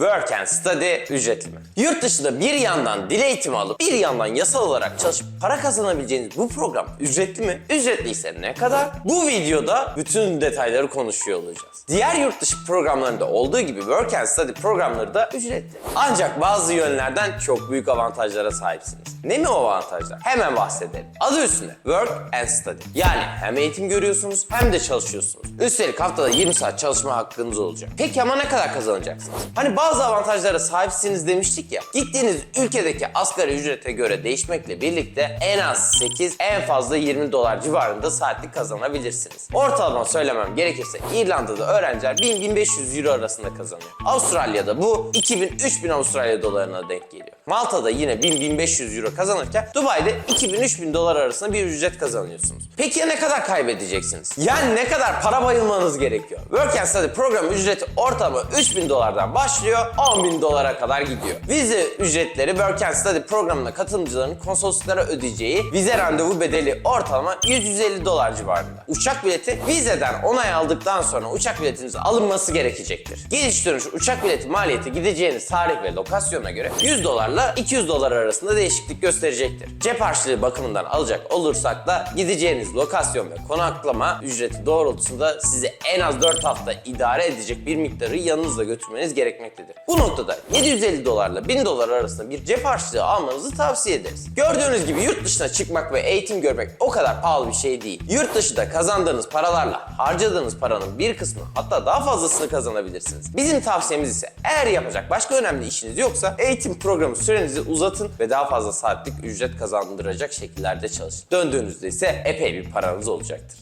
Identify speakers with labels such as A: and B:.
A: Work and study ücretli mi? Yurt dışında bir yandan dil eğitimi alıp bir yandan yasal olarak çalışıp para kazanabileceğiniz bu program ücretli mi? Ücretliyse ne kadar? Bu videoda bütün detayları konuşuyor olacağız. Diğer yurt dışı programlarında olduğu gibi Work and Study programları da ücretli. Ancak bazı yönlerden çok büyük avantajlara sahipsiniz. Ne mi o avantajlar? Hemen bahsedelim. Adı üstünde Work and Study. Yani hem eğitim görüyorsunuz hem de çalışıyorsunuz. Üstelik haftada 20 saat çalışma hakkınız olacak. Peki ama ne kadar kazanacaksınız? Hani bazı avantajlara sahipsiniz demiştik ya. Gittiğiniz ülkedeki asgari ücrete göre değişmekle birlikte en az 8, en fazla 20 dolar civarında saatlik kazanabilirsiniz. Ortalama söylemem gerekirse İrlanda'da öğrenciler 1000-1500 euro arasında kazanıyor. Avustralya'da bu 2000-3000 Avustralya dolarına denk geliyor. Malta'da yine 1000-1500 euro kazanırken Dubai'de 2000-3000 dolar arasında bir ücret kazanıyorsunuz. Peki ya ne kadar kaybedeceksiniz? Yani ne kadar para bayılmanız gerekiyor? Work and Study programı ücreti ortalama 3000 dolardan başlıyor 10.000 dolara kadar gidiyor. Vize ücretleri Work and Study programına katılımcıların konsolosluklara ödeyeceği vize randevu bedeli ortalama 100-150 dolar civarında. Uçak bileti vizeden onay aldıktan sonra uçak biletiniz alınması gerekecektir. Gidiş dönüş uçak bileti maliyeti gideceğiniz tarih ve lokasyona göre 100 dolarla 200 dolar arasında değişiklik gösterecektir. Cep harçlığı bakımından alacak olursak da gideceğiniz lokasyon ve konaklama ücreti doğrultusunda sizi en az 4 hafta idare edecek bir miktarı yanınızla götürmeniz gerekmektedir. Bu noktada 750 dolarla 1000 dolar arasında bir cep harçlığı almanızı tavsiye ederiz. Gördüğünüz gibi yurt dışına çıkmak ve eğitim görmek o kadar pahalı bir şey değil. Yurt dışında kazandığınız paralarla harcadığınız paranın bir kısmı hatta daha fazlasını kazanabilirsiniz. Bizim tavsiyemiz ise eğer yapacak başka önemli işiniz yoksa eğitim programı sürenizi uzatın ve daha fazla saatlik ücret kazandıracak şekillerde çalışın. Döndüğünüzde ise epey bir paranız olacaktır.